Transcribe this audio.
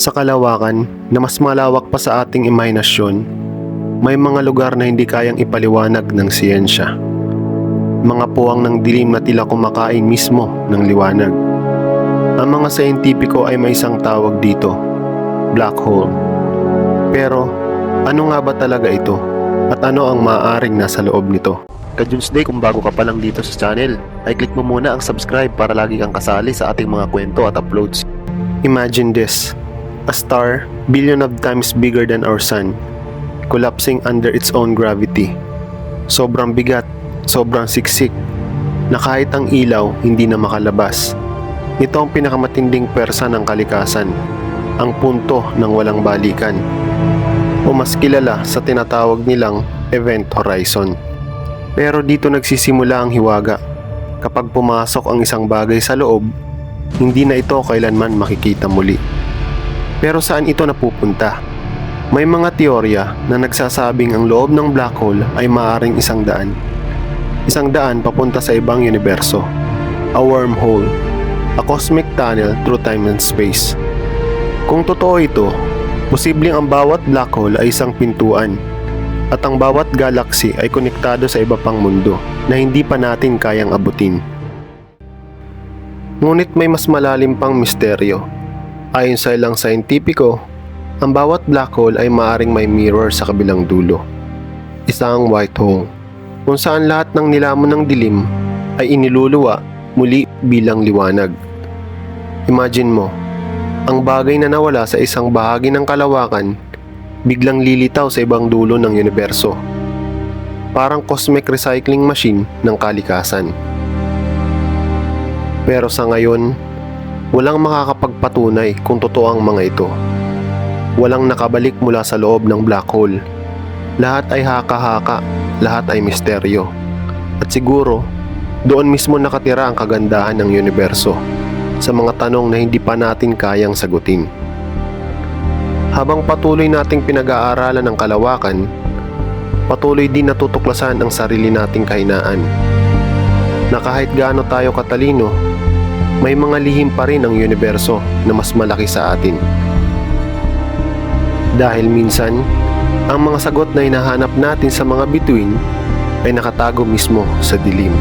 Sa kalawakan na mas malawak pa sa ating imahinasyon, may mga lugar na hindi kayang ipaliwanag ng siyensya. Mga puwang ng dilim na tila kumakain mismo ng liwanag. Ang mga scientifico ay may isang tawag dito, black hole. Pero ano nga ba talaga ito? At ano ang maaaring nasa loob nito? Ka-Day, kung bago ka pa lang dito sa channel, ay click mo muna ang subscribe para lagi kang kasali sa ating mga kwento at uploads. Imagine this, a star billion of times bigger than our sun, collapsing under its own gravity. Sobrang bigat, sobrang siksik, na kahit ang ilaw hindi na makalabas. Ito ang pinakamatinding persa ng kalikasan, ang punto ng walang balikan, o mas kilala sa tinatawag nilang event horizon. Pero dito nagsisimula ang hiwaga. Kapag pumasok ang isang bagay sa loob, hindi na ito kailanman makikita muli. Pero saan ito napupunta? May mga teorya na nagsasabing ang loob ng black hole ay maaring isang daan. Isang daan papunta sa ibang universo. A wormhole. A cosmic tunnel through time and space. Kung totoo ito, posibleng ang bawat black hole ay isang pintuan at ang bawat galaxy ay konektado sa iba pang mundo na hindi pa natin kayang abutin. Ngunit may mas malalim pang misteryo. Ayon sa ilang scientifico, ang bawat black hole ay maaring may mirror sa kabilang dulo. Isang white hole, kung saan lahat ng nilamon ng dilim ay iniluluwa muli bilang liwanag. Imagine mo, ang bagay na nawala sa isang bahagi ng kalawakan biglang lilitaw sa ibang dulo ng universo. Parang cosmic recycling machine ng kalikasan. Pero sa ngayon, walang makakapagpatunay kung totoo ang mga ito. Walang nakabalik mula sa loob ng black hole. Lahat ay haka-haka, lahat ay misteryo. At siguro, doon mismo nakatira ang kagandahan ng universo sa mga tanong na hindi pa natin kayang sagutin. Habang patuloy nating pinag-aaralan ng kalawakan, patuloy din natutuklasan ang sarili nating kahinaan. Na kahit gaano tayo katalino, may mga lihim pa rin ang universo na mas malaki sa atin. Dahil minsan, ang mga sagot na hinahanap natin sa mga bituin ay nakatago mismo sa dilim.